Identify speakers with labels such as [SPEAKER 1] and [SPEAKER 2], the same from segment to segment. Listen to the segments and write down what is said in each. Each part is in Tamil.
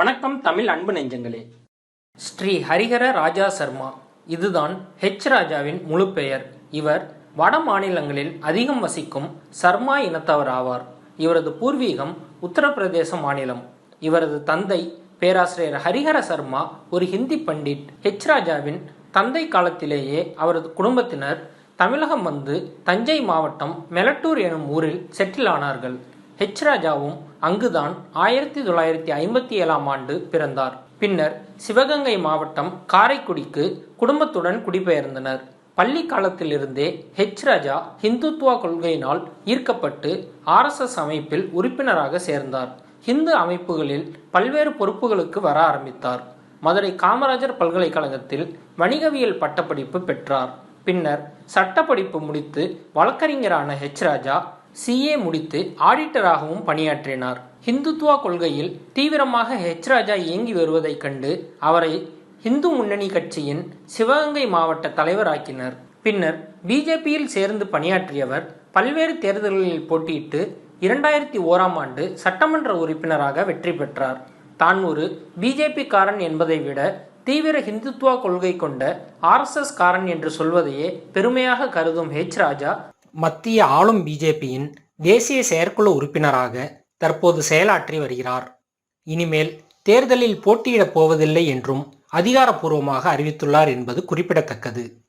[SPEAKER 1] வணக்கம் தமிழ் அன்பு நெஞ்சங்களே. ஸ்ரீ ஹரிஹர ராஜா சர்மா. இதுதான் ஹெச் ராஜாவின் முழு பெயர். இவர் வட மாநிலங்களில் அதிகம் வசிக்கும் சர்மா இனத்தவர் ஆவார் இவரது பூர்வீகம் உத்தரப்பிரதேச மாநிலம். இவரது தந்தை பேராசிரியர் ஹரிஹர சர்மா ஒரு ஹிந்தி பண்டிட். ஹெச் ராஜாவின் தந்தை காலத்திலேயே அவரது குடும்பத்தினர் தமிழகம் வந்து தஞ்சை மாவட்டம் மெலட்டூர் எனும் ஊரில் செட்டில் ஆனார்கள். ஹெச் ராஜாவும் அங்குதான் ஆயிரத்தி தொள்ளாயிரத்தி ஐம்பத்தி ஏழாம் ஆண்டு பிறந்தார். பின்னர் சிவகங்கை மாவட்டம் காரைக்குடிக்கு குடும்பத்துடன் குடிபெயர்ந்தனர். பள்ளி காலத்திலிருந்தே ஹெச் ராஜா ஹிந்துத்துவா கொள்கையினால் ஈர்க்கப்பட்டு ஆர்எஸ்எஸ் அமைப்பில் உறுப்பினராக சேர்ந்தார். ஹிந்து அமைப்புகளில் பல்வேறு பொறுப்புகளுக்கு வர ஆரம்பித்தார். மதுரை காமராஜர் பல்கலைக்கழகத்தில் வணிகவியல் பட்டப்படிப்பு பெற்றார். பின்னர் சட்டப்படிப்பு முடித்து வழக்கறிஞரான ஹெச் ராஜா சிஏ முடித்து ஆடிட்டராகவும் பணியாற்றினார். ஹிந்துத்வா கொள்கையில் தீவிரமாக ஹெச் ராஜா இயங்கி வருவதைக் கண்டு அவரை இந்து முன்னணி கட்சியின் சிவகங்கை மாவட்ட தலைவராக்கினர். பின்னர் பிஜேபியில் சேர்ந்து பணியாற்றியவர் பல்வேறு தேர்தல்களில் போட்டியிட்டு இரண்டாயிரத்தி ஓராம் ஆண்டு சட்டமன்ற உறுப்பினராக வெற்றி பெற்றார். தான் ஒரு பிஜேபி காரன் என்பதை விட தீவிர ஹிந்துத்வா கொள்கை கொண்ட ஆர்எஸ்எஸ் காரன் என்று சொல்வதையே பெருமையாக கருதும் ஹெச் ராஜா மத்திய ஆளும் பிஜேபியின் தேசிய செயற்குழு உறுப்பினராக தற்போது செயலாற்றி வருகிறார். இனிமேல் தேர்தலில் போட்டியிடப் போவதில்லை என்றும் அதிகாரப்பூர்வமாக அறிவித்துள்ளார் என்பது குறிப்பிடத்தக்கது.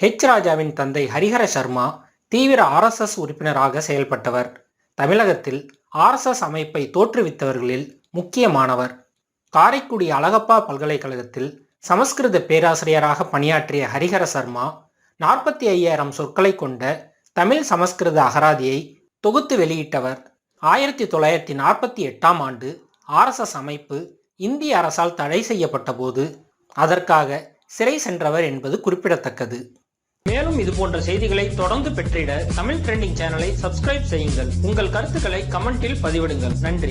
[SPEAKER 1] ஹெச். ராஜாவின் தந்தை ஹரிஹர சர்மா தீவிர ஆர்எஸ்எஸ் உறுப்பினராக செயல்பட்டவர். தமிழகத்தில் ஆர்எஸ்எஸ் அமைப்பை தோற்றுவித்தவர்களில் முக்கியமானவர். காரைக்குடி அழகப்பா பல்கலைக்கழகத்தில் சமஸ்கிருத பேராசிரியராக பணியாற்றிய ஹரிஹர சர்மா நாற்பத்தி ஐயாயிரம் சொற்களை கொண்ட தமிழ் சமஸ்கிருத அகராதியை தொகுத்து வெளியிட்டவர் ஆயிரத்தி தொள்ளாயிரத்தி நாற்பத்தி எட்டாம் ஆண்டு ஆர்எஸ்எஸ் அமைப்பு இந்திய அரசால் தடை செய்யப்பட்ட போது அதற்காக சிறை சென்றவர் என்பது குறிப்பிடத்தக்கது. மேலும் இது போன்ற செய்திகளை தொடர்ந்து பெற்றிட தமிழ் ட்ரெண்டிங் சேனலை சப்ஸ்கிரைப் செய்யுங்கள். உங்கள் கருத்துக்களை கமெண்டில் பதிவிடுங்கள். நன்றி.